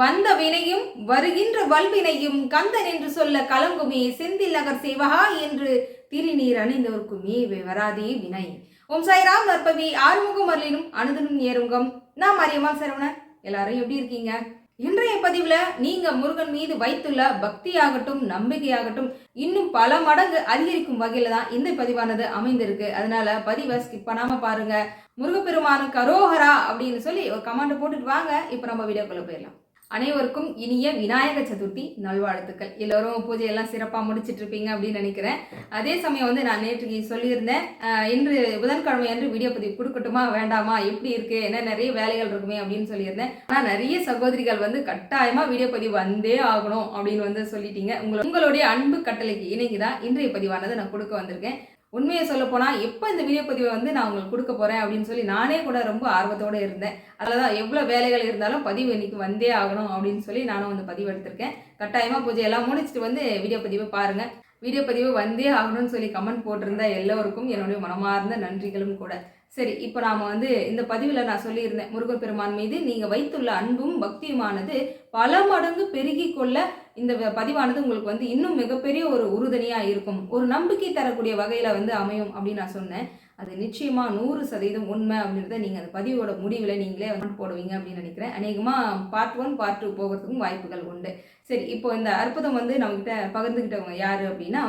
வந்த வினையும் வருகின்ற வல்வினையும் கந்தன் என்று சொல்ல கலங்குமே செந்தில் நகர் சேவகா என்று திருநீர் அணிந்தோர்க்குமே வராதே வினை. ஓம் சாய்ராம் நற்பவி ஆறுமுகம் அருளினும் அனுதனும் ஏறுங்கம் நான் மரியம்மாள் சரவணன். எல்லாரும் எப்படி இருக்கீங்க? இன்றைய பதிவுல நீங்க முருகன் மீது வைத்துள்ள பக்தியாகட்டும் நம்பிக்கையாகட்டும் இன்னும் பல மடங்கு அதிகரிக்கும் வகையில தான் இந்த பதிவானது அமைந்திருக்கு. அதனால பதிவை ஸ்கிப் பண்ணாம பாருங்க. முருகப்பெருமானுக்கு அரோஹரா அப்படின்னு சொல்லி ஒரு கமெண்ட் போட்டுட்டு வாங்க. இப்போ நம்ம வீடியோக்குள்ள போயிடலாம். அனைவருக்கும் இனிய விநாயக சதுர்த்தி நல்வாழ்த்துக்கள். எல்லோரும் பூஜையெல்லாம் சிறப்பாக முடிச்சிட்டு இருப்பீங்க அப்படின்னு நினைக்கிறேன். அதே சமயம் வந்து நான் நேற்று சொல்லியிருந்தேன் இன்று புதன்கிழமை அன்று வீடியோ பதிவு கொடுக்கட்டுமா வேண்டாமா எப்படி இருக்கு என்ன நிறைய வேலைகள் இருக்குமே அப்படின்னு சொல்லியிருந்தேன். ஆனால் நிறைய சகோதரிகள் வந்து கட்டாயமா வீடியோ பதிவு வந்தே ஆகணும் அப்படின்னு வந்து சொல்லிட்டீங்க. உங்களை உங்களுடைய அன்பு கட்டளைக்கு இணைக்குதான் இன்றைய பதிவானது நான் கொடுக்க வந்திருக்கேன். உண்மையை சொல்ல போனால் எப்போ இந்த வீடியோ பதிவை வந்து நான் உங்களுக்கு கொடுக்க போகிறேன் அப்படின்னு சொல்லி நானே கூட ரொம்ப ஆர்வத்தோடு இருந்தேன். அதில் தான் எவ்வளோ வேலைகள் இருந்தாலும் பதிவு இன்னைக்கு வந்தே ஆகணும் அப்படின்னு சொல்லி நானும் வந்து பதிவு எடுத்திருக்கேன். கட்டாயமாக பூஜை எல்லாம் முடிச்சுட்டு வந்து வீடியோ பதிவை பாருங்கள் வீடியோ பதிவு வந்தே ஆகணும்னு சொல்லி கமெண்ட் போட்டிருந்தா எல்லோருக்கும் என்னுடைய மனமார்ந்த நன்றிகளும் கூட. சரி இப்போ நாம் வந்து இந்த பதிவில் நான் சொல்லியிருந்தேன் முருகப்பெருமான் மீது நீங்கள் வைத்துள்ள அன்பும் பக்தியுமானது பல மடங்கு பெருகி கொள்ள இந்த பதிவானது உங்களுக்கு வந்து இன்னும் மிகப்பெரிய ஒரு உறுதுணையாக இருக்கும். ஒரு நம்பிக்கை தரக்கூடிய வகையில் வந்து அமையும் அப்படின்னு நான் சொன்னேன். அது நிச்சயமாக நூறு சதவீதம் உண்மை அப்படின்றத நீங்கள் அந்த பதிவோட முடிவில் நீங்களே வந்து போடுவீங்க அப்படின்னு நினைக்கிறேன். அநேகமாக பார்ட் ஒன் பார்ட் டூ போகிறதுக்கும் வாய்ப்புகள் உண்டு. சரி இப்போ இந்த அற்புதம் வந்து நம்மகிட்ட பகிர்ந்துக்கிட்டவங்க யார் அப்படின்னா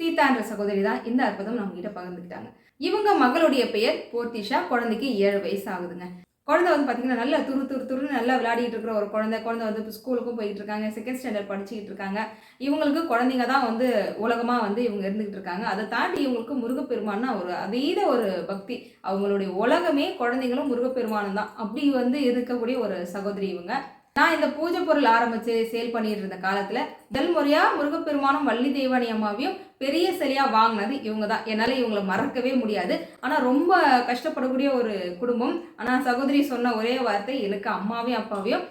சீதான்ற சகோதரி தான் இந்த அற்புதம் நம்மகிட்ட பகிர்ந்துக்கிட்டாங்க இவங்க மகளுடைய பெயர் போர்த்திஷா குழந்தைக்கு ஏழு வயசு ஆகுதுங்க. குழந்தை வந்து பார்த்தீங்கன்னா நல்லா துரு துரு துருன்னு நல்லா விளையாடிட்டு இருக்கிற ஒரு குழந்தை. குழந்தை வந்து இப்போ ஸ்கூலுக்கும் போயிட்டு இருக்காங்க. செகண்ட் ஸ்டாண்டர்ட் படிச்சுக்கிட்டு இருக்காங்க. இவங்களுக்கு குழந்தைங்க தான் வந்து உலகமாக வந்து இவங்க இருந்துகிட்டு இருக்காங்க. அதை தாண்டி இவங்களுக்கு முருகப்பெருமான்னா ஒரு அதீத ஒரு பக்தி. அவங்களுடைய உலகமே குழந்தைங்களும் முருகப்பெருமானும் தான். அப்படி வந்து இருக்கக்கூடிய ஒரு சகோதரி இவங்க. நான் இந்த பூஜை பொருள் ஆரம்பிச்சு சேல் பண்ணிட்டு இருந்த காலத்துல முதல் முறையா முருகப்பெருமானும் வள்ளி தெய்வானி அம்மாவையும் பெரிய சிலையா வாங்கினது இவங்க தான் என்னால இவங்களை மறக்கவே முடியாது. ஆனா ரொம்ப கஷ்டப்படக்கூடிய ஒரு குடும்பம். ஆனா சகோதரி சொன்ன ஒரே வார்த்தை எனக்கு அம்மாவையும் அப்பாவையும்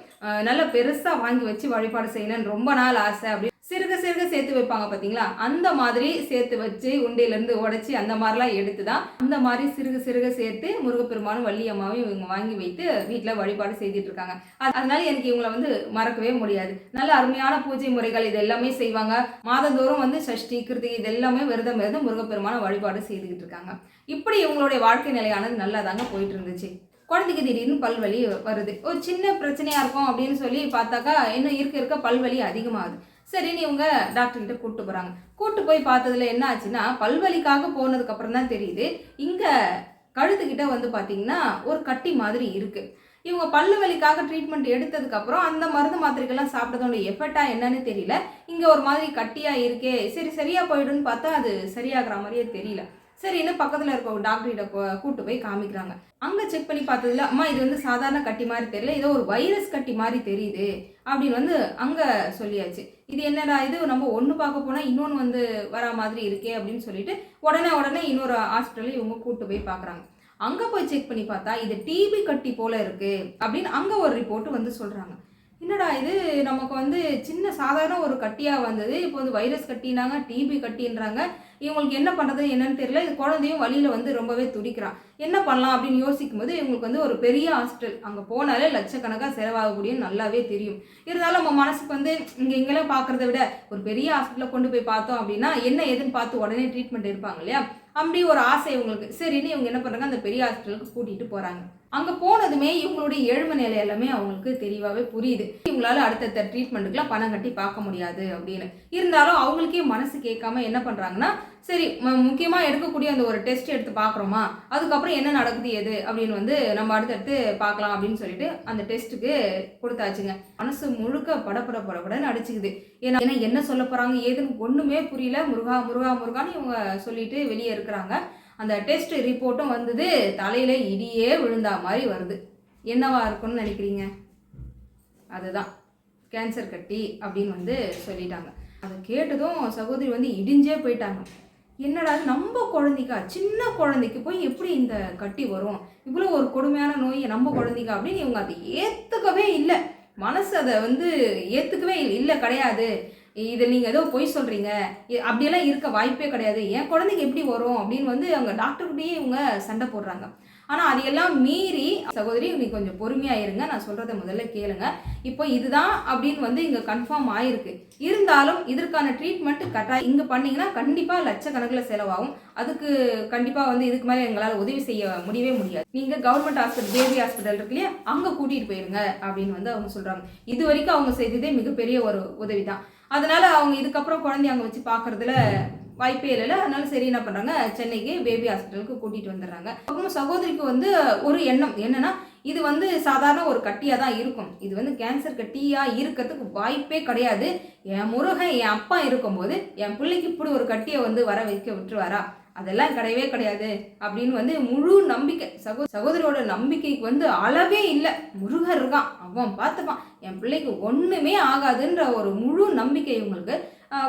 நல்லா நல்ல பெருசா வாங்கி வச்சு வழிபாடு செய்யணும்னு ரொம்ப நாள் ஆசை. அப்படி சிறுக சிறுக சேர்த்து வைப்பாங்க பார்த்தீங்களா அந்த மாதிரி சேர்த்து வச்சு உண்டையிலேருந்து உடச்சி அந்த மாதிரிலாம் எடுத்து தான் அந்த மாதிரி சிறுக சிறுக சேர்த்து முருகப்பெருமானும் வள்ளியம்மாவையும் இவங்க வாங்கி வைத்து வீட்டில் வழிபாடு செய்துட்டு இருக்காங்க. அதனால எனக்கு இவங்களை வந்து மறக்கவே முடியாது. நல்ல அருமையான பூஜை முறைகள் இது எல்லாமே செய்வாங்க. மாதந்தோறும் வந்து சஷ்டி கிருத்திகை இது எல்லாமே விரதம் இருந்து முருகப்பெருமான வழிபாடு செய்துக்கிட்டு இருக்காங்க. இப்படி இவங்களுடைய வாழ்க்கை நிலையானது நல்லா தாங்க போயிட்டு இருந்துச்சு குழந்தைக்கு திடீர்னு பல்வலி வருது. ஒரு சின்ன பிரச்சனையா இருக்கும் அப்படின்னு சொல்லி பார்த்தாக்கா இன்னும் இருக்க இருக்க பல்வலி அதிகமாகுது. சரின்னு இவங்க டாக்டர்கிட்ட கூப்பிட்டு போகிறாங்க கூப்பிட்டு போய் பார்த்ததுல என்ன ஆச்சுன்னா பல்வலிக்காக போனதுக்கப்புறம் தான் தெரியுது. இங்கே கழுத்துக்கிட்ட வந்து பார்த்திங்கன்னா ஒரு கட்டி மாதிரி இருக்குது இவங்க பல்லு வலிக்காக ட்ரீட்மெண்ட் எடுத்ததுக்கப்புறம் அந்த மருந்து மாத்திரைகள்லாம் சாப்பிட்டதோட எஃபெக்டாக என்னன்னு தெரியல. இங்கே ஒரு மாதிரி கட்டியாக இருக்கே. சரி சரியாக போயிடும்னு பார்த்தா அது சரியாகிற மாதிரியே தெரியல. சரின்னு பக்கத்தில் இருக்க ஒரு டாக்டர்கிட்ட கூட்டு போய் காமிக்கிறாங்க. அங்கே செக் பண்ணி பார்த்ததுல அம்மா இது வந்து சாதாரண கட்டி மாதிரி தெரியல ஏதோ ஒரு வைரஸ் கட்டி மாதிரி தெரியுது அப்படின்னு வந்து அங்கே சொல்லியாச்சு. இது என்னடா இது நம்ம ஒன்று பார்க்க போனால் இன்னொன்று வந்து வரா மாதிரி இருக்கே அப்படின்னு சொல்லிட்டு உடனே உடனே இன்னொரு ஹாஸ்பிட்டலில் இவங்க கூட்டு போய் பார்க்குறாங்க. அங்கே போய் செக் பண்ணி பார்த்தா இது டிபி கட்டி போல இருக்குது அப்படின்னு அங்கே ஒரு ரிப்போர்ட்டு வந்து சொல்கிறாங்க என்னடா இது? நமக்கு வந்து சின்ன சாதாரண ஒரு கட்டியாக வந்தது. இப்போ வந்து வைரஸ் கட்டினாங்க டிபி கட்டின்றாங்க. இவங்களுக்கு என்ன பண்ணுறது என்னன்னு தெரியல. இது குழந்தையும் வழியில் வந்து ரொம்பவே துடிக்கிறான் என்ன பண்ணலாம் அப்படின்னு யோசிக்கும் போது இவங்களுக்கு வந்து ஒரு பெரிய ஹாஸ்பிட்டல் அங்கே போனாலே லட்சக்கணக்காக செலவாகக்கூடியன்னு நல்லாவே தெரியும். இருந்தாலும் நம்ம மனசுக்கு வந்து இங்கே இங்கெல்லாம் பார்க்குறத விட ஒரு பெரிய ஹாஸ்பிட்டலில் கொண்டு போய் பார்த்தோம் அப்படின்னா என்ன ஏதுன்னு பார்த்து உடனே ட்ரீட்மெண்ட் எடுப்பாங்க இல்லையா? அப்படி ஒரு ஆசை இவங்களுக்கு. சரின்னு இவங்க என்ன பண்ணுறாங்க அந்த பெரிய ஹாஸ்பிட்டலுக்கு கூட்டிகிட்டு போகிறாங்க அங்கே போனதுமே இவங்களுடைய ஏழ்மை நிலை எல்லாமே அவங்களுக்கு தெளிவாகவே புரியுது. இவங்களால அடுத்தடுத்த ட்ரீட்மெண்ட்டுக்குலாம் பணம் கட்டி பார்க்க முடியாது அப்படின்னு. இருந்தாலும் அவங்களுக்கே மனசு கேட்காம என்ன பண்ணுறாங்கன்னா சரி முக்கியமாக எடுக்கக்கூடிய அந்த ஒரு டெஸ்ட் எடுத்து பார்க்குறோமா? அதுக்கப்புறம் என்ன நடக்குது எது அப்படின்னு வந்து நம்ம அடுத்தடுத்து பார்க்கலாம் அப்படின்னு சொல்லிட்டு அந்த டெஸ்ட்டுக்கு கொடுத்தாச்சுங்க. மனசு முழுக்க படபட படபடன்னு அடிச்சுக்குது. ஏன்னா ஏன்னா என்ன சொல்ல போகிறாங்க ஏதுன்னு ஒன்றுமே புரியல. முருகா முருகா முருகான்னு இவங்க சொல்லிட்டு வெளியே இருக்கிறாங்க. அந்த டெஸ்ட் ரிப்போர்ட்டும் வந்தது தலையில் இடியே விழுந்தா மாதிரி வருது. என்னவா இருக்கும்னு நினைக்கிறீங்க? அதுதான். கேன்சர் கட்டி அப்படின்னு வந்து சொல்லிட்டாங்க. அதை கேட்டதும் சகோதரி வந்து இடிஞ்சே போயிட்டாங்க. என்னடா நம்ம குழந்தைக்கா சின்ன குழந்தைக்கு போய் எப்படி இந்த கட்டி வரும்? இவ்வளோ ஒரு கொடுமையான நோய் நம்ம குழந்தைக்கா அப்படின்னு இவங்க அதை ஏற்றுக்கவே இல்லை. மனசு அதை வந்து ஏற்றுக்கவே இல்லை கிடையாது. இதை நீங்கள் ஏதோ பொய் சொல்கிறீங்க அப்படியெல்லாம் இருக்க வாய்ப்பே கிடையாது. என் குழந்தைங்க எப்படி வரும் அப்படின்னு வந்து அவங்க டாக்டர்கிட்டயே இவங்க சண்டை போடுறாங்க. ஆனால் அதையெல்லாம் மீறி சகோதரி நீ கொஞ்சம் பொறுமையாக இருங்க. நான் சொல்கிறத முதல்ல கேளுங்க. இப்போ இதுதான் அப்படின்னு வந்து இங்கே கன்ஃபார்ம் ஆயிருக்கு. இருந்தாலும் இதற்கான ட்ரீட்மெண்ட் கட்டாயம் இங்கே பண்ணிங்கன்னா கண்டிப்பாக லட்சக்கணக்கில் செலவாகும். அதுக்கு கண்டிப்பாக வந்து இதுக்கு மேலே எங்களால் உதவி செய்ய முடியவே முடியாது. நீங்கள் கவர்மெண்ட் ஹாஸ்பிட்டல் பேபி ஹாஸ்பிட்டல் இருக்கு இல்லையா? அங்கே கூட்டிகிட்டு போயிருங்க அப்படின்னு வந்து அவங்க சொல்கிறாங்க இது வரைக்கும் அவங்க செய்ததே மிகப்பெரிய ஒரு உதவி தான் அதனால அவங்க இதுக்கப்புறம் குழந்தைய அங்கே வச்சு பார்க்கறதுல வாய்ப்பே இல்லைல்ல. அதனால சரி என்ன பண்ணுறாங்க சென்னைக்கு பேபி ஹாஸ்பிட்டலுக்கு கூட்டிகிட்டு வந்துடுறாங்க. அப்புறம் சகோதரிக்கு வந்து ஒரு எண்ணம். என்னன்னா இது வந்து சாதாரண ஒரு கட்டியாக தான் இருக்கும். இது வந்து கேன்சர் கட்டியாக இருக்கிறதுக்கு வாய்ப்பே கிடையாது. என் முருகன் என் அப்பா இருக்கும்போது என் பிள்ளைக்கு இப்படி ஒரு கட்டியை வந்து வர வைக்க விட்டுருவாரா? அதெல்லாம் கிடையவே கிடையாது அப்படின்னு வந்து முழு நம்பிக்கை. சகோ சகோதரியோட நம்பிக்கைக்கு வந்து அளவே இல்லை. முருகர் இருக்கான். அவன் பார்த்துப்பான். என் பிள்ளைக்கு ஒன்றுமே ஆகாதுன்ற ஒரு முழு நம்பிக்கை இவங்களுக்கு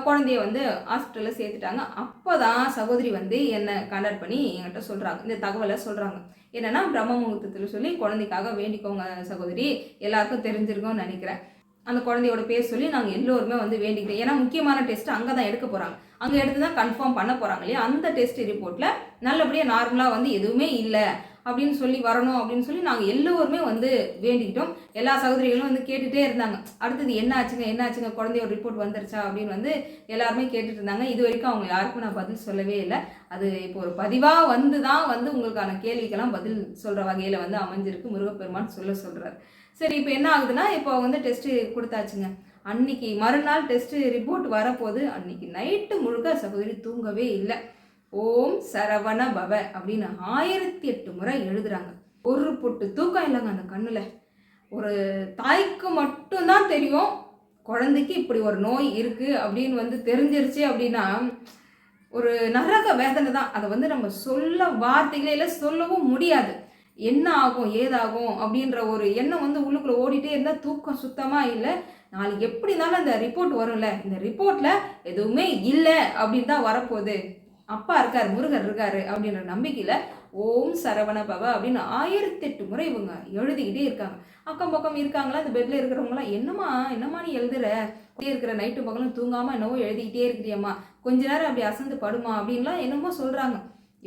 குழந்தைய வந்து ஹாஸ்பிட்டலில் சேர்த்துட்டாங்க. அப்போ தான் சகோதரி வந்து என்னை கண்டக்ட் பண்ணி என்கிட்ட சொல்கிறாங்க இந்த தகவலை சொல்கிறாங்க என்னென்னா பிரம்ம முகூர்த்தத்தில் சொல்லி குழந்தைக்காக வேண்டிக்கோங்க சகோதரி. எல்லாருக்கும் தெரிஞ்சிருக்கும்னு நினைக்கிறேன். அந்த குழந்தையோட பேர் சொல்லி நாங்கள் எல்லோருமே வந்து வேண்டிக்கிறோம் ஏன்னா முக்கியமான டெஸ்ட் அங்கே தான் எடுக்க போகிறாங்க அங்கே எடுத்து தான் கன்ஃபார்ம் பண்ண போகிறாங்க இல்லையா? அந்த டெஸ்ட் ரிப்போர்ட்டில் நல்லபடியாக நார்மலாக வந்து எதுவுமே இல்லை. அப்படின்னு சொல்லி வரணும் அப்படின்னு சொல்லி நாங்கள் எல்லோருமே வந்து வேண்டிக்கிட்டோம். எல்லா சகோதரிகளும் வந்து கேட்டுகிட்டே இருந்தாங்க. அடுத்தது என்ன ஆச்சுங்க என்ன ஆச்சுங்க குழந்தையோட ரிப்போர்ட் வந்துருச்சா அப்படின்னு வந்து எல்லாருமே கேட்டுட்டு இருந்தாங்க. இது வரைக்கும் அவங்க யாருக்கும் நான் பதில் சொல்லவே இல்லை. அது இப்போ ஒரு பதிவாக வந்து தான் வந்து உங்களுக்கான கேள்விக்கெல்லாம் பதில் சொல்கிற வகையில் வந்து அமைஞ்சிருக்கு. முருகப்பெருமான் சொல்ல சொல்கிறார் சரி இப்போ என்ன ஆகுதுன்னா இப்போ வந்து டெஸ்ட்டு கொடுத்தாச்சுங்க. அன்னைக்கு மறுநாள் டெஸ்ட்டு ரிப்போர்ட் வரப்போது அன்னைக்கு நைட்டு முழுக்க சகோதரி தூங்கவே இல்லை. ஓம் சரவண பவ அப்படின்னு ஆயிரத்தி எட்டு முறை எழுதுறாங்க. ஒரு பொட்டு தூக்கம் இல்லைங்க அந்த கண்ணில். ஒரு தாய்க்கு மட்டும்தான் தெரியும் குழந்தைக்கு இப்படி ஒரு நோய் இருக்குது அப்படின்னு வந்து தெரிஞ்சிருச்சு அப்படின்னா ஒரு நரக வேதனை தான். அதை வந்து நம்ம சொல்ல வார்த்தைகளே இல்லை சொல்லவும் முடியாது. என்ன ஆகும் ஏதாகும் அப்படின்ற ஒரு எண்ணம் வந்து உள்ளுக்குள்ளே ஓடிட்டே இருந்தால் தூக்கம் சுத்தமாக இல்லை. நாளைக்கு எப்படி இருந்தாலும் அந்த ரிப்போர்ட் வரும்ல. இந்த ரிப்போர்ட்டில் எதுவுமே இல்லை அப்படின்னு தான் வரப்போகுது. அப்பா இருக்கார் முருகர் இருக்காரு அப்படின்ற நம்பிக்கையில் ஓம் சரவண பவ அப்படின்னு ஆயிரத்தெட்டு முறை இவங்க எழுதிக்கிட்டே இருக்காங்க. அக்கம் பக்கம் இருக்காங்களா? அந்த பெட்டில் இருக்கிறவங்களாம் என்னம்மா என்னம்மா நீ எழுதுற? இருக்கிற நைட்டு பகலும் தூங்காமல் என்னவோ எழுதிக்கிட்டே இருக்கிறியம்மா. கொஞ்ச நேரம் அப்படி அசந்து படுமா? அப்படின்லாம் என்னமோ சொல்கிறாங்க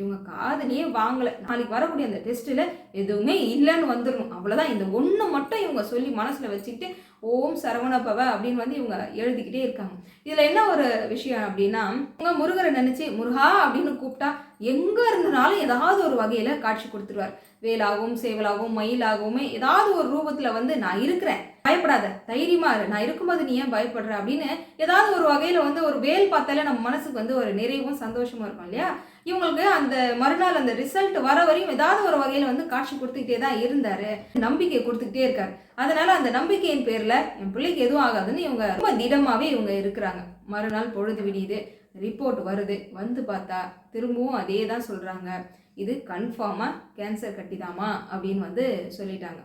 இவங்க காதலியே வாங்கலை. நாளைக்கு வரக்கூடிய அந்த டெஸ்ட்டில் எதுவுமே இல்லைன்னு வந்துடணும் அவ்வளோதான் இந்த ஒன்று மட்டும் இவங்க சொல்லி மனசில் வச்சுக்கிட்டு ஓம் சரவண பவ அப்படின்னு வந்து இவங்க எழுதிக்கிட்டே இருக்காங்க. இதில் என்ன ஒரு விஷயம் அப்படின்னா இவங்க முருகரை நினச்சி முருகா அப்படின்னு கூப்பிட்டா எங்கே இருந்தனாலும் ஏதாவது ஒரு வகையில் காட்சி கொடுத்துருவார். வேலாகவும் சேவலாகவும் மயிலாகவும் ஏதாவது ஒரு ரூபத்தில் வந்து நான் இருக்கிறேன். பயப்படாத. தைரியமா இரு. நான் இருக்கும்போது நீ ஏன் பயப்படுற? அப்படின்னு ஏதாவது ஒரு வகையில் வந்து ஒரு வேல் பார்த்தாலே நம்ம மனசுக்கு வந்து ஒரு நிறைவும் சந்தோஷமும் இருக்கும் இல்லையா? இவங்களுக்கு அந்த மறுநாள் அந்த ரிசல்ட் வர வரையும் ஏதாவது ஒரு வகையில் வந்து காட்சி கொடுத்துக்கிட்டே தான் இருந்தார். நம்பிக்கை கொடுத்துக்கிட்டே இருக்காரு. அதனால அந்த நம்பிக்கையின் பேரில் என் பிள்ளைக்கு எதுவும் ஆகாதுன்னு இவங்க ரொம்ப திடமாகவே இவங்க இருக்கிறாங்க. மறுநாள் பொழுது விடியுது. ரிப்போர்ட் வருது. வந்து பார்த்தா திரும்பவும் அதே தான் சொல்கிறாங்க இது கன்ஃபார்மாக கேன்சர் கட்டிதாமா அப்படின்னு வந்து சொல்லிட்டாங்க.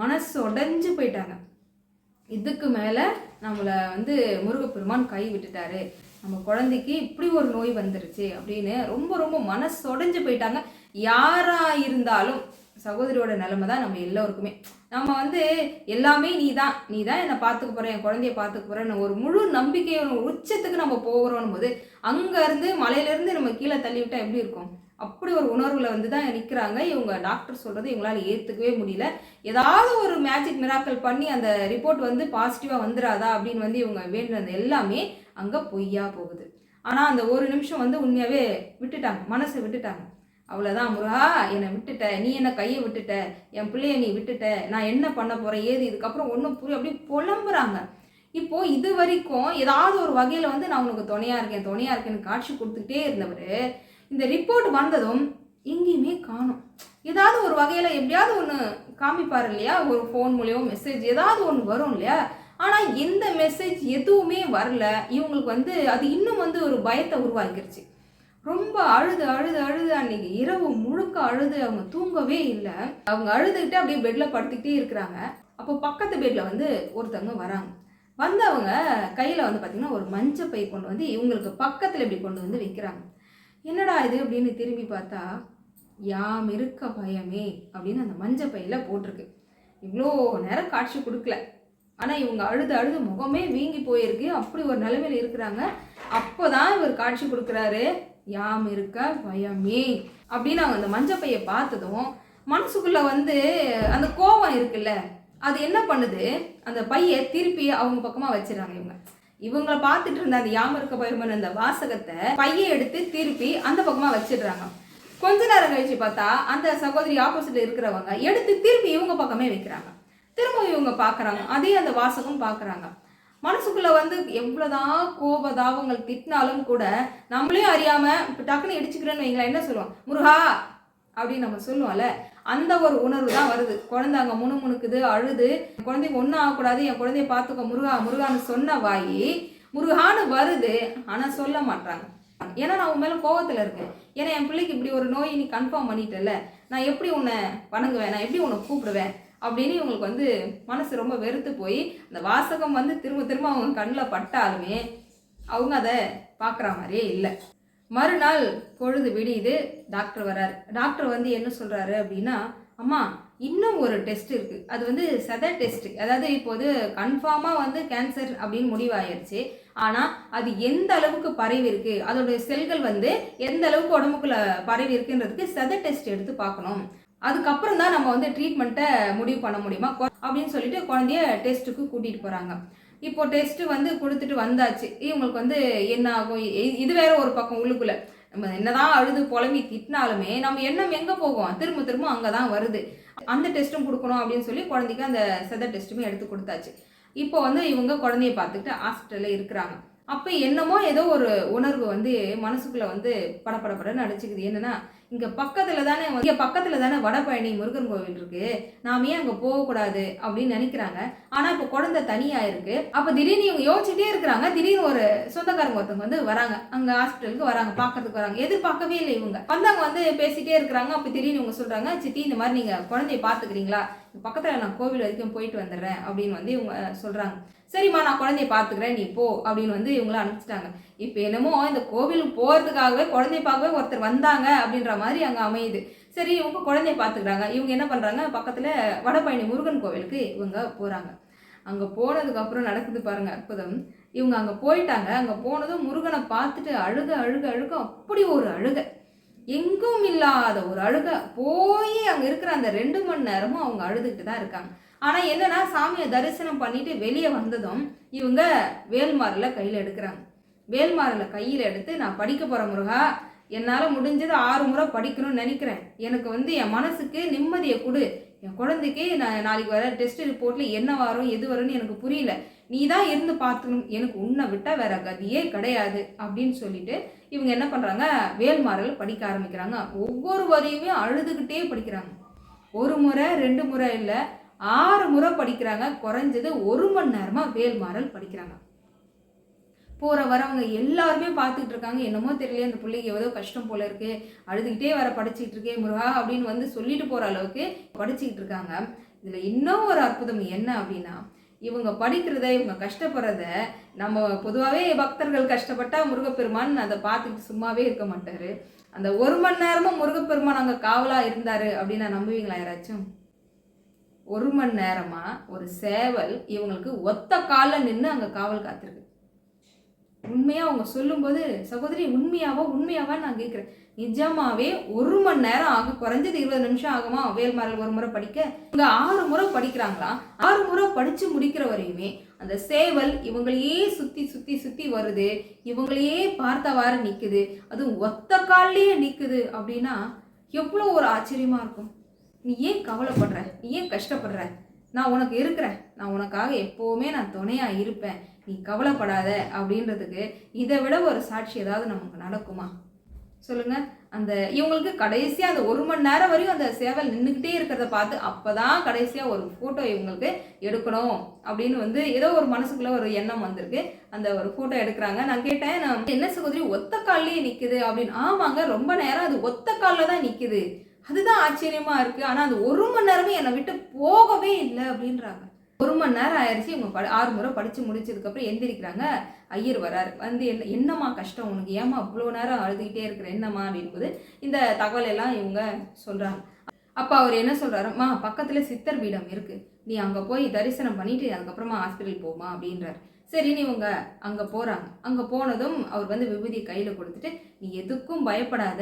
மனசு உடஞ்சு போயிட்டாங்க. இதுக்கு மேலே நம்மளை வந்து முருகப்பெருமான் கை விட்டுட்டாரு. நம்ம குழந்தைக்கு இப்படி ஒரு நோய் வந்துருச்சு அப்படின்னு ரொம்ப ரொம்ப மனசு உடஞ்சு போயிட்டாங்க. யாராக இருந்தாலும் சகோதரியோட நிலைமை தான் நம்ம எல்லோருக்குமே. நம்ம வந்து எல்லாமே நீ தான் நீ தான் என்னை பார்த்துக்க போகிறேன் என் குழந்தைய பார்த்துக்க போகிறேன்னு ஒரு முழு நம்பிக்கையோட உச்சத்துக்கு நம்ம போகிறோம் போது அங்கேருந்து மலையிலேருந்து நம்ம கீழே தள்ளி விட்டால் எப்படி இருக்கும்? அப்படி ஒரு உணர்வில் வந்து தான் நிற்கிறாங்க இவங்க டாக்டர் சொல்கிறது இவங்களால் ஏற்றுக்கவே முடியல. ஏதாவது ஒரு மேஜிக் மிராக்கல் பண்ணி அந்த ரிப்போர்ட் வந்து பாசிட்டிவாக வந்துடாதா அப்படின்னு வந்து இவங்க வேண்டினது எல்லாமே அங்கே பொய்யா போகுது. ஆனால் அந்த ஒரு நிமிஷம் வந்து உண்மையாகவே விட்டுட்டாங்க. மனசை விட்டுட்டாங்க. அவ்வளோதான் முருகா என்னை விட்டுட்ட. நீ என்ன கையை விட்டுட்ட? என் பிள்ளைய நீ விட்டுட்ட. நான் என்ன பண்ண போகிறேன் ஏது? இதுக்கப்புறம் ஒன்றும் புரிய அப்படியே புலம்புறாங்க. இப்போ இது வரைக்கும் ஏதாவது ஒரு வகையில் வந்து நான் உனக்கு துணையாக இருக்கேன் துணையாக இருக்கேன்னு காட்சி கொடுத்துக்கிட்டே இருந்தவர் இந்த ரிப்போர்ட் வந்ததும் எங்கேயுமே காணும். ஏதாவது ஒரு வகையில் எப்படியாவது ஒன்று காமிப்பார் இல்லையா? ஒரு ஃபோன் மூலியமோ மெசேஜ் ஏதாவது ஒன்று வரும் இல்லையா? ஆனால் எந்த மெசேஜ் எதுவுமே வரல. இவங்களுக்கு வந்து அது இன்னும் வந்து ஒரு பயத்தை உருவாக்கிருச்சு. ரொம்ப அழுது அழுது அழுது அன்னைக்கு இரவு முழுக்க அழுது அவங்க தூங்கவே இல்லை. அவங்க அழுதுகிட்டு அப்படியே பெட்டில் படுத்துக்கிட்டே இருக்கிறாங்க. அப்போ பக்கத்து பெட்டில் வந்து ஒருத்தவங்க வராங்க. வந்தவங்க கையில் வந்து பார்த்தீங்கன்னா ஒரு மஞ்சள் பை கொண்டு வந்து இவங்களுக்கு பக்கத்தில் இப்படி கொண்டு வந்து வைக்கிறாங்க. என்னடா இது அப்படின்னு திரும்பி பார்த்தா யாம் இருக்க பயமே அப்படின்னு அந்த மஞ்சள் பையில் போட்டிருக்கு. இவ்வளோ நேரம் காட்சி கொடுக்கல. ஆனால் இவங்க அழுது அழுது முகமே வீங்கி போயிருக்கு. அப்படி ஒரு நிலைமையில் இருக்கிறாங்க. அப்போ தான் இவர் காட்சி கொடுக்குறாரு. யாம் இருக்க பயமே அப்படின்னு அவங்க அந்த மஞ்சள் பையை பார்த்ததும் மனசுக்குள்ளே வந்து அந்த கோபம் இருக்குல்ல அது என்ன பண்ணுது? அந்த பையை திருப்பி அவங்க பக்கமாக வச்சிடறாங்க இவங்க. இவங்கள பார்த்துட்டு இருந்த அந்த யாம இருக்க பயமன் அந்த வாசகத்தை பையை எடுத்து திருப்பி அந்த பக்கமாக வச்சிடுறாங்க. கொஞ்ச நேரம் கழிச்சு பார்த்தா அந்த சகோதரி ஆப்போசிட்ல இருக்கிறவங்க எடுத்து திருப்பி இவங்க பக்கமே வைக்கிறாங்க. திரும்ப இவங்க பார்க்குறாங்க அதே அந்த வாசகம் பார்க்குறாங்க மனசுக்குள்ளே வந்து எவ்வளோதான் கோப தாபங்கள் திட்டினாலும் கூட நம்மளே அறியாமல் இப்போ டக்குன்னு இடிச்சுக்கிறேன்னு வைங்களேன் என்ன சொல்லுவோம்? முருகா! அப்படின்னு நம்ம சொல்லுவோம்ல அந்த ஒரு உணர்வு தான் வருது. குழந்தை அங்கே முணுமுணுக்குது அழுது. என் குழந்தைக்கு ஒன்றும் ஆகக்கூடாது என் குழந்தைய பார்த்துக்கோ முருகா முருகான்னு சொன்ன வாயி முருகான்னு வருது. ஆனால் சொல்ல மாட்டாங்க ஏன்னா நான் உன் மேலே கோவத்தில் இருக்கேன். ஏன்னா என் பிள்ளைக்கு இப்படி ஒரு நோய் நீ கன்ஃபார்ம் பண்ணிட்டல நான் எப்படி உன்னை வணங்குவேன்? நான் எப்படி உன்னை கூப்பிடுவேன்? அப்படின்னு இவங்களுக்கு வந்து மனசு ரொம்ப வெறுத்து போய் அந்த வாசகம் வந்து திரும்ப திரும்ப அவங்க கண்ணில் பட்டாலுமே அவங்க அதை பார்க்குற மாதிரியே இல்லை. மறுநாள் பொழுது விடியுது டாக்டர் வராரு டாக்டர் வந்து என்ன சொல்கிறாரு அப்படின்னா அம்மா இன்னும் ஒரு டெஸ்ட் இருக்குது அது வந்து செத டெஸ்ட் அதாவது இப்போது கன்ஃபார்மாக வந்து கேன்சர் அப்படின்னு முடிவாயிருச்சு. ஆனால் அது எந்த அளவுக்கு பரவி இருக்குது அதோடைய செல்கள் வந்து எந்த அளவுக்கு உடம்புக்குள்ள பரவி இருக்குன்றதுக்கு செத டெஸ்ட் எடுத்து பார்க்கணும். அதுக்கப்புறம் தான் நம்ம வந்து ட்ரீட்மெண்ட்டை முடிவு பண்ண முடியுமா? அப்படின்னு சொல்லிட்டு குழந்தைய டெஸ்ட்டுக்கு கூட்டிகிட்டு போகிறாங்க இப்போ டெஸ்ட்டு வந்து கொடுத்துட்டு வந்தாச்சு. இவங்களுக்கு வந்து என்ன ஆகும்? இது வேற ஒரு பக்கம் உள்ளுக்குள்ள. நம்ம என்னதான் அழுது புலம்பி திட்டினாலுமே நம்ம எண்ணம் எங்கே போகும்? திரும்ப திரும்ப அங்கே தான் வருது. அந்த டெஸ்ட்டும் கொடுக்கணும் அப்படின்னு சொல்லி குழந்தைக்கு அந்த செத டெஸ்ட்டுமே எடுத்து கொடுத்தாச்சு. இப்போ வந்து இவங்க குழந்தைய பார்த்துக்கிட்டு ஹாஸ்பிட்டலில் இருக்கிறாங்க. அப்போ என்னமோ ஏதோ ஒரு உணர்வு வந்து மனசுக்குள்ள வந்து படபடபடன்னு அடிச்சுக்குது. என்னன்னா இங்கே பக்கத்தில் தானே இங்கே பக்கத்தில் தானே வடபழனி முருகன் கோவில் இருக்கு. நாம ஏன் அங்கே போகக்கூடாது அப்படின்னு நினைக்கிறாங்க. ஆனால் இப்போ குழந்தை தனியாக இருக்கு. அப்போ திடீர்னு இவங்க யோசிச்சுட்டே இருக்கிறாங்க. திடீர்னு ஒரு சொந்தக்காரங்க ஒருத்தவங்க வந்து வராங்க. அங்கே ஹாஸ்பிட்டலுக்கு வராங்க பார்க்கறதுக்கு வராங்க. எதிர்பார்க்கவே இல்லை இவங்க. வந்தவங்க வந்து பேசிட்டே இருக்கிறாங்க. அப்போ திடீர்னு இவங்க சொல்கிறாங்க சித்தி இந்த மாதிரி நீங்கள் குழந்தைய பார்த்துக்கிறீங்களா? பக்கத்தில் நான் கோவில் வரைக்கும் போயிட்டு வந்துடுறேன் அப்படின்னு வந்து இவங்க சொல்கிறாங்க சரிம்மா நான் குழந்தைய பார்த்துக்கிறேன் நீ போ அப்படின்னு வந்து இவங்கள அனுப்பிச்சிட்டாங்க. இப்போ என்னமோ இந்த கோவிலுக்கு போகிறதுக்காகவே குழந்தைய பார்க்கவே ஒருத்தர் வந்தாங்க அப்படின்ற மாதிரி அங்கே அமையுது. சரி இவங்க குழந்தைய பார்த்துக்கிறாங்க. இவங்க என்ன பண்ணுறாங்க பக்கத்தில் வடபழனி முருகன் கோவிலுக்கு இவங்க போகிறாங்க அங்கே போனதுக்கப்புறம் நடக்குது பாருங்கள் அற்புதம். இவங்க அங்கே போயிட்டாங்க. அங்கே போனதும் முருகனை பார்த்துட்டு அழுக அழுக அழுக அப்படி ஒரு அழுகை. எங்கும் இல்லாத ஒரு அழுக போய் அங்கே இருக்கிற அந்த ரெண்டு மணி நேரமும் அவங்க அழுதுகிட்டு தான் இருக்காங்க. ஆனால் என்னன்னா சாமியை தரிசனம் பண்ணிட்டு வெளியே வந்ததும் இவங்க வேல்மாரில் கையில் எடுக்கிறாங்க. வேல்மாரில் கையில் எடுத்து நான் படிக்க போகிற முருகா. என்னால் முடிஞ்சது ஆறு முறை படிக்கணும்னு நினைக்கிறேன். எனக்கு வந்து என் மனசுக்கு நிம்மதியை கொடு. என் குழந்தைக்கு நான் நாளைக்கு வர டெஸ்ட் ரிப்போர்ட்டில் என்ன வரும் எது வரும்னு எனக்கு புரியல. நீ தான் இருந்து பார்த்துக்கணும் எனக்கு உன்னை விட்டால் வேற கதியே கிடையாது அப்படின்னு சொல்லிட்டு இவங்க என்ன பண்ணுறாங்க வேல்மாறல் படிக்க ஆரம்பிக்கிறாங்க. ஒவ்வொரு வரியுமே அழுதுகிட்டே படிக்கிறாங்க. ஒரு முறை ரெண்டு முறை இல்லை ஆறு முறை படிக்கிறாங்க. குறைஞ்சது ஒரு மணி நேரமாக வேல்மாறல் படிக்கிறாங்க. போகிற வரவங்க எல்லாருமே பார்த்துக்கிட்டு இருக்காங்க. என்னமோ தெரியல அந்த பிள்ளைக்கு ஏதோ கஷ்டம் போல இருக்கு. அழுதுகிட்டே வர படிச்சுக்கிட்டு இருக்கே முருகா அப்படின்னு வந்து சொல்லிட்டு போகிற அளவுக்கு படிச்சுக்கிட்டு இருக்காங்க. இதில் இன்னும் ஒரு அற்புதம் என்ன அப்படின்னா இவங்க படிக்கிறத இவங்க கஷ்டப்படுறத நம்ம பொதுவாகவே பக்தர்கள் கஷ்டப்பட்டா முருகப்பெருமான் அதை பார்த்துட்டு சும்மாவே இருக்க மாட்டாரு. அந்த ஒரு மணி நேரமும் முருகப்பெருமான் அங்கே காவலாக இருந்தார் அப்படின்னு நம்புவீங்களா யாராச்சும்? ஒரு மணி நேரமாக ஒரு சேவல் இவங்களுக்கு ஒத்த காலில் நின்று அங்கே காவல் காத்திருக்கு. உண்மையாக அவங்க சொல்லும்போது சகோதரி உண்மையாவா உண்மையாவா நான் கேட்குறேன். நிஜமாவே ஒரு மணி நேரம் ஆகும் குறைஞ்சது இருபது நிமிஷம் ஆகுமா? வேல்மாரல் ஒரு முறை படிக்க? இவங்க ஆறு முறை படிக்கிறாங்களா? ஆறு முறை படித்து முடிக்கிற வரையுமே அந்த சேவல் இவங்களையே சுற்றி சுற்றி சுற்றி வருது. இவங்களையே பார்த்தவாறு நிற்குது அதுவும் ஒத்த கால்லையே நிற்குது அப்படின்னா எவ்வளோ ஒரு ஆச்சரியமாக இருக்கும். நீ ஏன் கவலைப்படுற? நீ ஏன் கஷ்டப்படுற? நான் உனக்கு இருக்கிறேன். நான் உனக்காக எப்போவுமே நான் துணையாக இருப்பேன். நீ கவலைப்படாத அப்படின்றதுக்கு இதை விட ஒரு சாட்சி ஏதாவது நமக்கு நடக்குமா? சொல்லுங்க. அந்த இவங்களுக்கு கடைசியாக அந்த ஒரு மணி நேரம் வரையும் அந்த சேவல் நின்றுக்கிட்டே இருக்கிறத பார்த்து அப்பதான் கடைசியாக ஒரு ஃபோட்டோ இவங்களுக்கு எடுக்கணும் அப்படின்னு வந்து ஏதோ ஒரு மனசுக்குள்ள ஒரு எண்ணம் வந்திருக்கு. அந்த ஒரு ஃபோட்டோ எடுக்கிறாங்க. நான் கேட்டேன் நான் என்ன சகோதரி ஒத்த கால்லேயே நிற்குது அப்படின்னு. ஆமாங்க ரொம்ப நேரம் அது ஒத்த கால்ல தான் நிற்குது அதுதான் ஆச்சரியமாக இருக்குது ஆனால் அது ஒரு மணி நேரமே என்னை விட்டு போகவே இல்லை அப்படின்றாங்க. ஒரு மணி நேரம் ஆயிடுச்சு இவங்க ப ஆறு முறை படித்து முடிச்சதுக்கப்புறம் எந்திரிக்கிறாங்க. ஐயர் வரார். வந்து என்ன என்னம்மா கஷ்டம்? உனக்கு ஏமா அவ்வளோ நேரம் அழுதுகிட்டே இருக்கிற என்னம்மா அப்படின்போது இந்த தகவல் எல்லாம் இவங்க சொல்கிறாங்க அப்போ அவர் என்ன சொல்றாருமா பக்கத்தில் சித்தர் பீடம் இருக்குது நீ அங்கே போய் தரிசனம் பண்ணிட்டு அதுக்கப்புறமா ஹாஸ்பிட்டல் போமா அப்படின்றாரு. சரின்னு இவங்க அங்கே போகிறாங்க அங்கே போனதும் அவர் வந்து விபூதி கையில் கொடுத்துட்டு நீ எதுக்கும் பயப்படாத.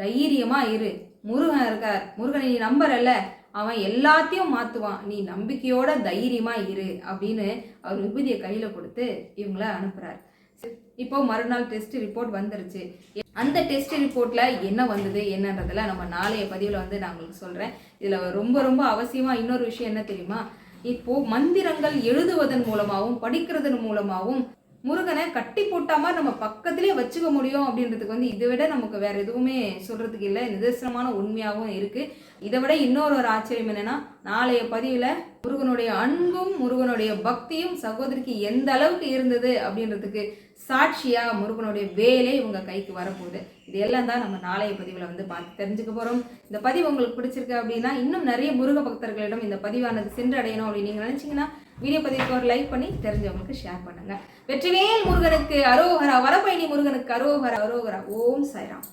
தைரியமாக இரு. முருகன் இருக்கார். முருகனை நீ நம்புறல்ல. அவன் எல்லாத்தையும் மாற்றுவான் நீ நம்பிக்கையோட தைரியமாக இரு அப்படின்னு அவர் விபூதியை கையில் கொடுத்து இவங்கள அனுப்புகிறார் இப்போ மறுநாள் டெஸ்ட் ரிப்போர்ட் வந்துருச்சு. அந்த டெஸ்ட் ரிப்போர்ட்டில் என்ன வந்தது என்னன்றதில் நம்ம நாளைய பதிவில் வந்து நான் உங்களுக்கு சொல்கிறேன் இதில் ரொம்ப ரொம்ப அவசியமாக இன்னொரு விஷயம் என்ன தெரியுமா? இப்போ மந்திரங்கள் எழுதுவதன் மூலமாகவும் படிக்கிறதன் மூலமாகவும் முருகனை கட்டி போட்ட மாதிரி நம்ம பக்கத்திலே வச்சுக்க முடியும் அப்படின்றதுக்கு வந்து இதை விட நமக்கு வேற எதுவுமே சொல்றதுக்கு இல்லை. நிதர்சனமான உண்மையாகவும் இருக்கு. இதை விட இன்னொரு ஒரு ஆச்சரியம் என்னன்னா நாளைய பதிவில் முருகனுடைய அன்பும் முருகனுடைய பக்தியும் சகோதரிக்கு எந்த அளவுக்கு இருந்தது அப்படின்றதுக்கு சாட்சியா முருகனுடைய வேலை உங்க கைக்கு வரப்போகுது. இது எல்லாம் தான் நம்ம நாளைய பதிவில் வந்து பார்த்து தெரிஞ்சுக்க போகிறோம் இந்த பதிவு உங்களுக்கு பிடிச்சிருக்கு அப்படின்னா இன்னும் நிறைய முருக பக்தர்களிடம் இந்த பதிவானது சென்றடையணும் அப்படின்னு நீங்கள் நினச்சிங்கன்னா வீடியோ பதிவுக்கு ஒரு லைக் பண்ணி தெரிஞ்சவங்களுக்கு ஷேர் பண்ணுங்க. வெற்றிவேல் முருகனுக்கு அரோகரா வரப்பயணி முருகனுக்கு அரோகரா அரோகரா. ஓம் சாய்ராம்.